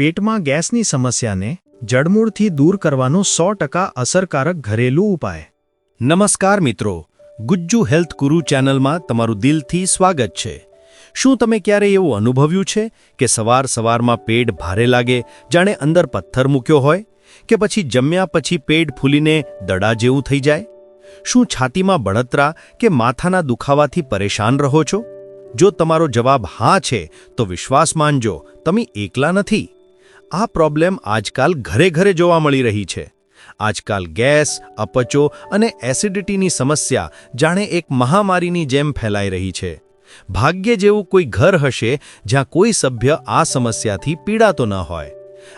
પેટમાં ગેસની સમસ્યાને જડમૂળથી દૂર કરવાનો સો ટકા અસરકારક ઘરેલું ઉપાય. નમસ્કાર મિત્રો, ગુજ્જુ હેલ્થ ગુરુ ચેનલમાં તમારું દિલથી સ્વાગત છે. શું તમે ક્યારે એવું અનુભવ્યું છે કે સવાર સવારમાં પેટ ભારે લાગે, જાણે અંદર પથ્થર મૂક્યો હોય, કે પછી જમ્યા પછી પેટ ફૂલીને દડા જેવું થઈ જાય? શું છાતીમાં બળતરા કે માથાના દુખાવાથી પરેશાન રહો છો? જો તમારો જવાબ હા છે, તો વિશ્વાસ માનજો, તમે એકલા નથી. આ પ્રોબ્લેમ આજકાલ ઘરે ઘરે જોવા મળી રહી છે. આજકાલ ગેસ, અપચો અને એસિડિટીની સમસ્યા જાણે એક મહામારીની જેમ ફેલાઈ રહી છે. ભાગ્ય જેવું કોઈ ઘર હશે જ્યાં કોઈ સભ્ય આ સમસ્યાથી પીડાતો ન હોય.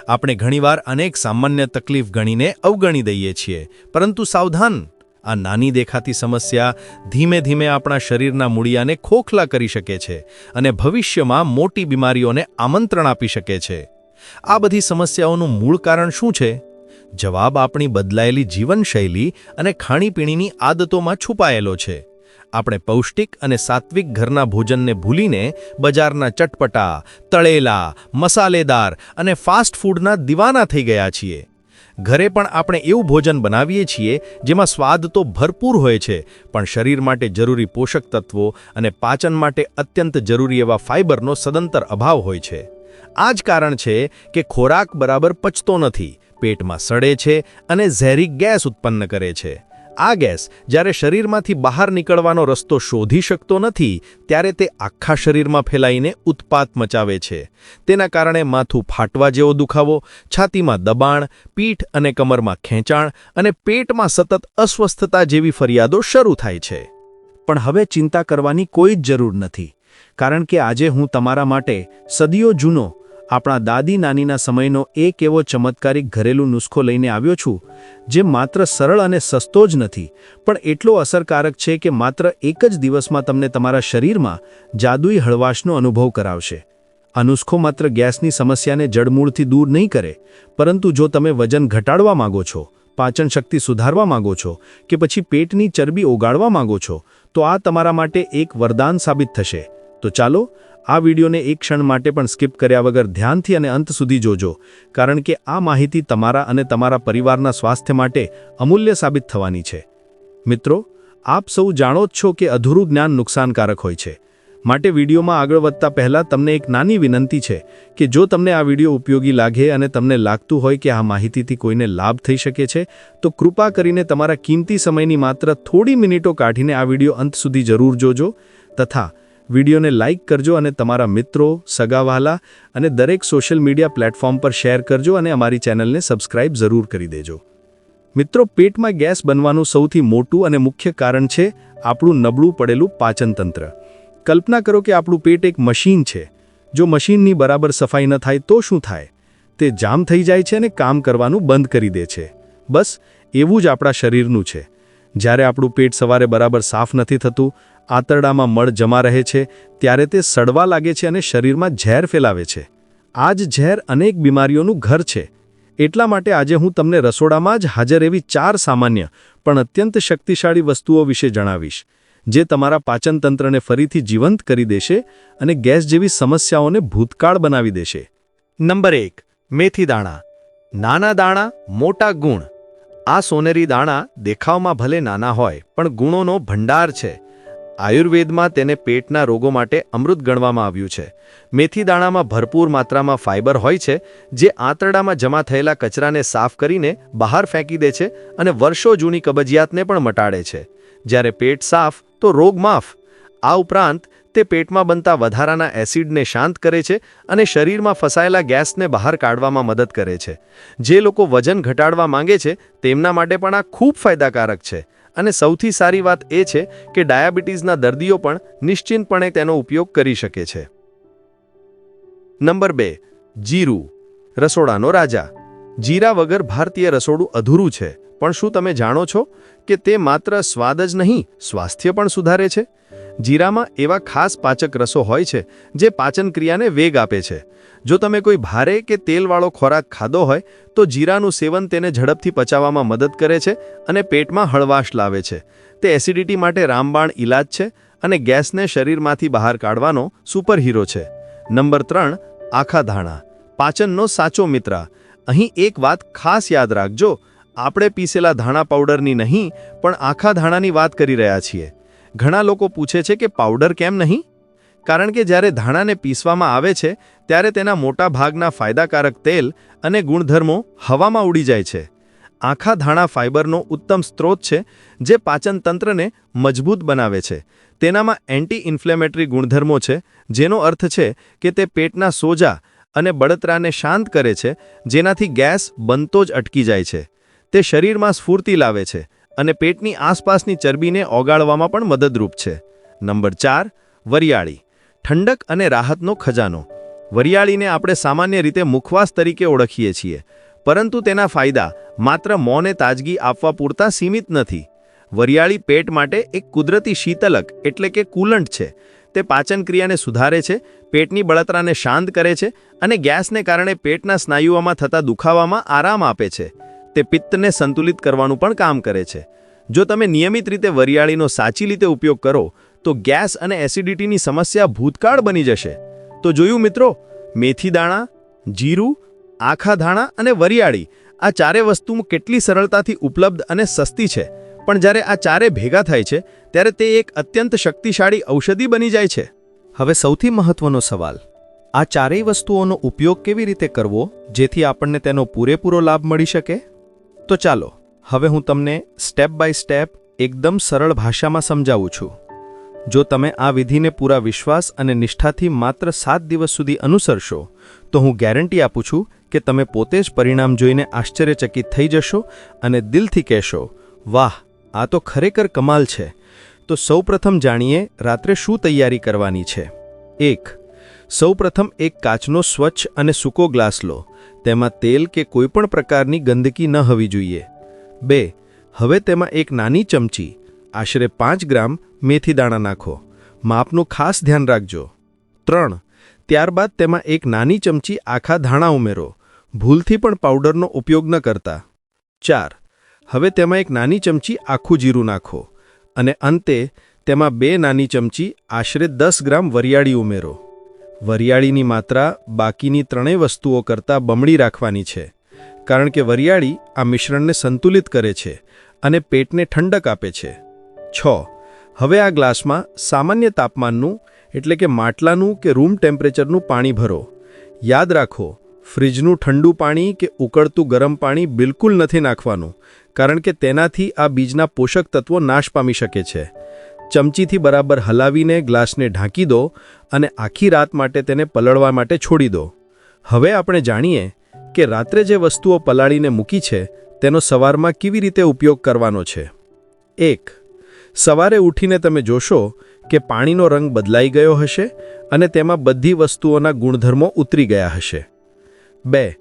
આપણે ઘણીવાર અનેક સામાન્ય તકલીફ ગણીને અવગણી દઈએ છીએ, પરંતુ સાવધાન! આ નાની દેખાતી સમસ્યા ધીમે ધીમે આપણા શરીરના મૂળિયાને ખોખલા કરી શકે છે અને ભવિષ્યમાં મોટી બીમારીઓને આમંત્રણ આપી શકે છે. આ બધી સમસ્યાઓનું મૂળ કારણ શું છે? જવાબ આપણી બદલાયેલી જીવનશૈલી અને ખાણીપીણીની આદતોમાં છુપાયેલો છે. આપણે પૌષ્ટિક અને સાત્વિક ઘરના ભોજનને ભૂલીને બજારના ચટપટા, તળેલા, મસાલેદાર અને ફાસ્ટ ફૂડના દીવાના થઈ ગયા છીએ. ઘરે પણ આપણે એવું ભોજન બનાવીએ છીએ જેમાં સ્વાદ તો ભરપૂર હોય છે, પણ શરીર માટે જરૂરી પોષક તત્વો અને પાચન માટે અત્યંત જરૂરી એવા ફાઇબરનો સદંતર અભાવ હોય છે. આ જ કારણ છે કે ખોરાક બરાબર પચતો નથી, પેટમાં સડે છે અને ઝેરી ગેસ ઉત્પન્ન કરે છે. આ ગેસ જ્યારે શરીરમાંથી બહાર નીકળવાનો રસ્તો શોધી શકતો નથી, ત્યારે તે આખા શરીરમાં ફેલાઈને ઉત્પાત મચાવે છે. તેના કારણે માથું ફાટવા જેવો દુખાવો, છાતીમાં દબાણ, પીઠ અને કમરમાં ખેંચાણ અને પેટમાં સતત અસ્વસ્થતા જેવી ફરિયાદો શરૂ થાય છે. પણ હવે ચિંતા કરવાની કોઈ જ જરૂર નથી, કારણ કે આજે હું તમારા માટે સદીઓ જૂનો આપણા દાદી નાનીના સમયનો એક એવો ચમત્કારિક ઘરેલું નુસ્ખો લઈને આવ્યો છું, જે માત્ર સરળ અને સસ્તો જ નથી, પણ એટલો અસરકારક છે કે માત્ર એક જ દિવસમાં તમને તમારા શરીરમાં જાદુઈ હળવાશનો અનુભવ કરાવશે. આ નુસ્ખો માત્ર ગેસની સમસ્યાને જડમૂળથી દૂર નહીં કરે, પરંતુ જો તમે વજન ઘટાડવા માંગો છો, પાચન શક્તિ સુધારવા માંગો છો કે પછી પેટની ચરબી ઓગાળવા માંગો છો, તો આ તમારા માટે એક વરદાન સાબિત થશે. તો ચાલો આ વિડીયોને એક ક્ષણ માટે પણ સ્કીપ કર્યા વગર ધ્યાનથી અને અંત સુધી જોજો, કારણ કે આ માહિતી તમારા અને તમારા પરિવારના સ્વાસ્થ્ય માટે અમૂલ્ય સાબિત થવાની છે. મિત્રો, આપ સૌ જાણો જ છો કે અધૂરું જ્ઞાન નુકસાનકારક હોય છે. માટે વિડીયોમાં આગળ વધતા પહેલાં તમને એક નાની વિનંતી છે કે જો તમને આ વીડિયો ઉપયોગી લાગે અને તમને લાગતું હોય કે આ માહિતીથી કોઈને લાભ થઈ શકે છે, તો કૃપા કરીને તમારા કિંમતી સમયની માત્ર થોડી મિનિટો કાઢીને આ વીડિયો અંત સુધી જરૂર જોજો તથા વિડીયોને લાઇક કરજો અને તમારા મિત્રો, સગાવાલા અને દરેક સોશિયલ મીડિયા પ્લેટફોર્મ પર શેર કરજો અને અમારી ચેનલને સબસ્ક્રાઇબ જરૂર કરી દેજો. મિત્રો, પેટમાં ગેસ બનવાનું સૌથી મોટું અને મુખ્ય કારણ છે આપણું નબળું પડેલું પાચનતંત્ર. કલ્પના કરો કે આપણું પેટ એક મશીન છે. જો મશીનની બરાબર સફાઈ ન થાય તો શું થાય? તે જામ થઈ જાય છે અને કામ કરવાનું બંધ કરી દે છે. બસ, એવું જ આપણા શરીરનું છે. જ્યારે આપણું પેટ સવારે બરાબર સાફ નથી થતું આંતરડામાં મળ જમા રહે છે, ત્યારે તે સડવા લાગે છે અને શરીરમાં ઝેર ફેલાવે છે. આ જ ઝેર અનેક બીમારીઓનું ઘર છે. એટલા માટે આજે હું તમને રસોડામાં જ હાજર એવી ચાર સામાન્ય, પણ અત્યંત શક્તિશાળી વસ્તુઓ વિશે જણાવીશ, જે તમારા પાચનતંત્રને ફરીથી જીવંત કરી દેશે અને ગેસ જેવી સમસ્યાઓને ભૂતકાળ બનાવી દેશે. નંબર એક, મેથી દાણા. નાના દાણા, મોટા ગુણ. આ સોનેરી દાણા દેખાવમાં ભલે નાના હોય, પણ ગુણોનો ભંડાર છે. આયુર્વેદમાં તેને પેટના રોગો માટે અમૃત ગણવામાં આવ્યું છે. મેથી દાણામાં ભરપૂર માત્રામાં ફાઇબર હોય છે, જે આંતરડામાં જમા થયેલા કચરાને સાફ કરીને બહાર ફેંકી દે છે અને વર્ષો જૂની કબજિયાતને પણ મટાડે છે. જ્યારે પેટ સાફ, તો રોગ માફ. આ ઉપરાંત, તે પેટમાં બનતા વધારાના એસિડને શાંત કરે છે અને શરીરમાં ફસાયેલા ગેસને બહાર કાઢવામાં મદદ કરે છે. જે લોકો વજન ઘટાડવા માંગે છે, તેમના માટે પણ આ ખૂબ ફાયદાકારક છે. અને સૌથી સારી વાત એ છે કે ડાયાબિટીસના દર્દીઓ પણ નિશ્ચિંતપણે તેનો ઉપયોગ કરી શકે છે. નંબર બે, જીરું, રસોડાનો રાજા. જીરા વગર ભારતીય રસોડું અધૂરું છે, પણ શું તમે જાણો છો કે તે માત્ર સ્વાદ જ નહીં, સ્વાસ્થ્ય પણ સુધારે છે? જીરામાં એવા ખાસ પાચક રસો હોય છે જે પાચન ક્રિયાને વેગ આપે છે. જો તમે કોઈ ભારે કે તેલવાળો ખોરાક ખાધો હોય, તો જીરાનું સેવન તેને ઝડપથી પચાવવામાં મદદ કરે છે અને પેટમાં હળવાશ લાવે છે. તે એસિડિટી માટે રામબાણ ઇલાજ છે અને ગેસને શરીરમાંથી બહાર કાઢવાનો સુપરહીરો છે. નંબર ત્રણ, આખા ધાણા. પાચનનો સાચો મિત્ર. અહીં એક વાત ખાસ યાદ રાખજો. આપણે પીસેલા ધાણા પાવડરની નહીં, પણ આખા ધાણાની વાત કરી રહ્યા છીએ. ઘણા લોકો પૂછે છે કે પાવડર કેમ નહીં? કારણ કે જ્યારે ધાણાને પીસવામાં આવે છે, ત્યારે તેના મોટા ભાગના ફાયદાકારક તેલ અને ગુણધર્મો હવામાં ઉડી જાય છે. આખા ધાણા ફાઇબરનો ઉત્તમ સ્ત્રોત છે, જે પાચન તંત્રને મજબૂત બનાવે છે. તેનામાં એન્ટી ઇન્ફ્લેમેટરી ગુણધર્મો છે, જેનો અર્થ છે કે તે પેટના સોજા અને બળતરાને શાંત કરે છે, જેનાથી ગેસ બનતો જ અટકી જાય છે. તે શરીરમાં સ્ફૂર્તિ લાવે છે. અને પેટની આસપાસની ચરબીને ઓગાળવામાં પણ મદદરૂપ છે. નંબર ચાર, વરિયાળી. ઠંડક અને રાહતનો ખજાનો. વરિયાળીને આપણે સામાન્ય રીતે મુખવાસ તરીકે ઓળખીએ છીએ, પરંતુ તેના ફાયદા માત્ર મોંને તાજગી આપવા પૂરતા સીમિત નથી. વરિયાળી પેટ માટે એક કુદરતી શીતલક એટલે કે કુલંટ છે. તે પાચન ક્રિયાને સુધારે છે, પેટની બળતરાને શાંત કરે છે અને ગેસને કારણે પેટના સ્નાયુઓમાં થતા દુખાવામાં આરામ આપે છે. તે પિત્તને સંતુલિત કરવાનું પણ કામ કરે છે. જો તમે નિયમિત રીતે વરિયાળીનો સાચી રીતે ઉપયોગ કરો, તો ગેસ અને એસિડિટીની સમસ્યા ભૂતકાળ બની જશે. તો જોયું મિત્રો, મેથી દાણા, જીરું, આખા ધાણા અને વરિયાળી આ ચારે વસ્તુ કેટલી સરળતાથી ઉપલબ્ધ અને સસ્તી છે. પણ જ્યારે આ ચારે ભેગા થાય છે, ત્યારે તે એક અત્યંત શક્તિશાળી ઔષધિ બની જાય છે. હવે સૌથી મહત્વનો સવાલ. આ ચારેય વસ્તુઓનો ઉપયોગ કેવી રીતે કરવો, જેથી આપણને તેનો પૂરેપૂરો લાભ મળી શકે? તો ચાલો, હવે હું તમને સ્ટેપ બાય સ્ટેપ એકદમ સરળ ભાષામાં સમજાવું છું. જો તમે આ વિધિને પૂરા વિશ્વાસ અને નિષ્ઠાથી માત્ર સાત દિવસ સુધી અનુસરશો, તો હું ગેરંટી આપું છું કે તમે પોતે જ પરિણામ જોઈને આશ્ચર્યચકિત થઈ જશો અને દિલથી કહેશો, વાહ, આ તો ખરેખર કમાલ છે. તો સૌપ્રથમ જાણીએ રાત્રે શું તૈયારી કરવાની છે. એક, સૌપ્રથમ એક કાચનો સ્વચ્છ અને સૂકો ગ્લાસ લો. તેમાં તેલ કે કોઈપણ પ્રકારની ગંદકી ન હોવી જોઈએ. બે, હવે તેમાં એક નાની ચમચી, આશરે પાંચ ગ્રામ મેથી દાણા નાખો. માપનું ખાસ ધ્યાન રાખજો. ત્રણ, ત્યારબાદ તેમાં એક નાની ચમચી આખા ધાણા ઉમેરો. ભૂલથી પણ પાવડરનો ઉપયોગ ન કરતા. ચાર, હવે તેમાં એક નાની ચમચી આખું જીરું નાખો અને અંતે તેમાં બે નાની ચમચી આશરે દસ ગ્રામ વરિયાળી ઉમેરો. વરિયાળીની માત્રા બાકીની ત્રણેય વસ્તુઓ કરતાં બમણી રાખવાની છે. કારણ કે વરિયાળી આ મિશ્રણને સંતુલિત કરે છે અને પેટને ઠંડક આપે છે. છ. હવે આ ગ્લાસમાં સામાન્ય તાપમાનનું, એટલે કે માટલાનું કે રૂમ ટેમ્પરેચરનું પાણી ભરો. યાદ રાખો, ફ્રિજનું ઠંડુ પાણી કે ઉકળતું ગરમ પાણી બિલકુલ નથી નાખવાનું, કારણ કે તેનાથી આ બીજના પોષક તત્વો નાશ પામી શકે છે. ચમચીથી બરાબર હલાવીને ગ્લાસને ઢાંકી દો અને આખી રાત માટે તેને પલળવા માટે છોડી દો. હવે આપણે જાણીએ કે રાત્રે જે વસ્તુઓ પલાળીને મૂકી છે, તેનો સવારમાં કેવી રીતે ઉપયોગ કરવાનો છે. એક, સવારે ઉઠીને તમે જોશો કે પાણીનો રંગ બદલાઈ ગયો હશે અને તેમાં બધી વસ્તુઓના ગુણધર્મો ઉતરી ગયા હશે. બે,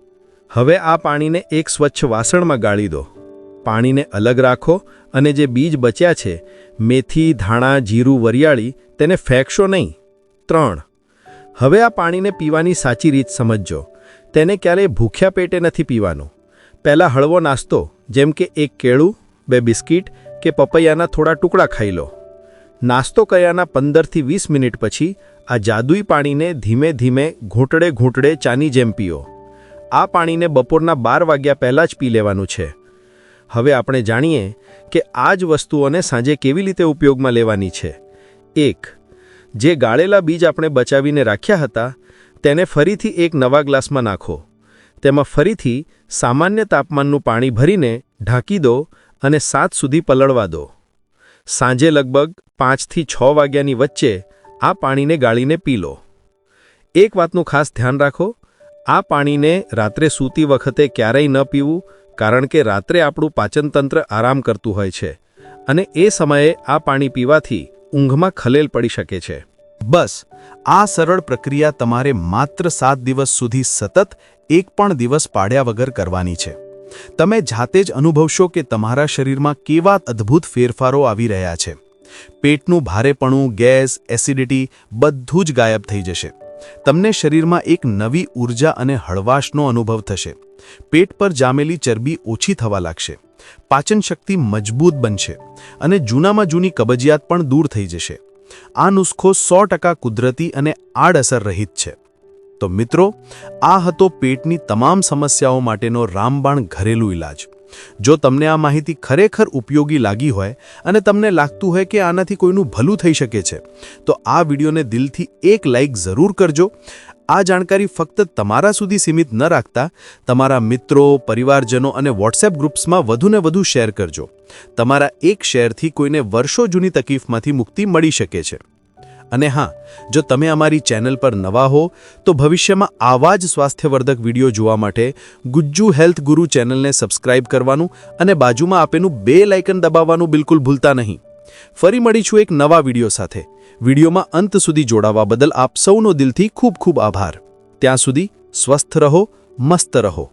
હવે આ પાણીને એક સ્વચ્છ વાસણમાં ગાળી દો. પાણીને અલગ રાખો અને જે બીજ બચ્યા છે, મેથી, ધાણા, જીરું, વરિયાળી, તેને ફેંકશો નહીં. ત્રણ. હવે આ પાણીને પીવાની સાચી રીત સમજજો. તેને ક્યારેય ભૂખ્યા પેટે નથી પીવાનું. પહેલાં હળવો નાસ્તો, જેમ કે એક કેળું, બે બિસ્કિટ કે પપૈયાના થોડા ટુકડા ખાઈ લો. નાસ્તો કર્યાના પંદરથી વીસ મિનિટ પછી આ જાદુઈ પાણીને ધીમે ધીમે ઘૂંટડે ઘૂંટડે ચાની જેમ પીઓ. આ પાણીને બપોરના બાર વાગ્યા પહેલાં જ પી લેવાનું છે. હવે આપણે જાણીએ કે આ જ વસ્તુઓને સાંજે કેવી રીતે ઉપયોગમાં લેવાની છે. એક, જે ગાળેલા બીજ આપણે બચાવીને રાખ્યા હતા, તેને ફરીથી એક નવા ગ્લાસમાં નાખો. તેમાં ફરીથી સામાન્ય તાપમાનનું પાણી ભરીને ઢાંકી દો અને સાત સુધી પલળવા દો. સાંજે લગભગ પાંચથી છ વાગ્યાની વચ્ચે આ પાણીને ગાળીને પી લો. એક વાતનું ખાસ ધ્યાન રાખો, આ પાણીને રાત્રે સૂતી વખતે ક્યારેય ન પીવું કારણ કે રાત્રે આપણું પાચનતંત્ર આરામ કરતું હોય છે અને એ સમયે આ પાણી પીવાથી ઊંઘમાં ખલેલ પડી શકે છે. બસ, આ સરળ પ્રક્રિયા તમારે માત્ર સાત દિવસ સુધી સતત એક પણ દિવસ પાડ્યા વગર કરવાની છે. તમે જાતે જ અનુભવશો કે તમારા શરીરમાં કેવા અદ્ભુત ફેરફારો આવી રહ્યા છે. પેટનું ભારેપણું, ગેસ, એસિડિટી બધું જ ગાયબ થઈ જશે. તમને શરીરમાં એક નવી ઊર્જા અને હળવાશનો અનુભવ થશે. પેટ પર જામેલી ચરબી ઓછી થવા લાગશે. પાચન શક્તિ મજબૂત બનશે અને જૂનામાં જૂની કબજિયાત પણ દૂર થઈ જશે. આ નુસ્ખો સો ટકા કુદરતી અને આડઅસર રહિત છે. તો મિત્રો, આ હતો પેટની તમામ સમસ્યાઓ માટેનો રામબાણ ઘરેલું ઇલાજ જો તમને આ માહિતી ખરેખર ઉપયોગી લાગી હોય અને તમને લાગતું હોય કે આનાથી કોઈનું ભલું થઈ શકે છે, તો આ વિડીયોને દિલથી એક લાઈક જરૂર કરજો. આ જાણકારી ફક્ત તમારા સુધી સીમિત ન રાખતા તમારા મિત્રો, પરિવારજનો અને વોટ્સએપ ગ્રુપ્સમાં વધુને વધુ શેર કરજો. તમારા એક શેરથી કોઈને વર્ષો જૂની તકલીફમાંથી મુક્તિ મળી શકે છે. અને હા, જો તમે અમારી ચેનલ પર નવા હો, તો ભવિષ્યમાં આવા જ સ્વાસ્થ્યવર્ધક વીડિયો જોવા માટે ગુજ્જુ હેલ્થ ગુરુ ચેનલને સબસ્ક્રાઇબ કરવાનું અને બાજુમાં આપેલું બે લાઇકન દબાવવાનું બિલકુલ ભૂલતા નહીં. ફરી મળીશું એક નવા વીડિયો સાથે. વિડીયોમાં અંત સુધી જોડાવા બદલ આપ સૌનો દિલથી ખૂબ ખૂબ આભાર. ત્યાં સુધી સ્વસ્થ રહો, મસ્ત રહો.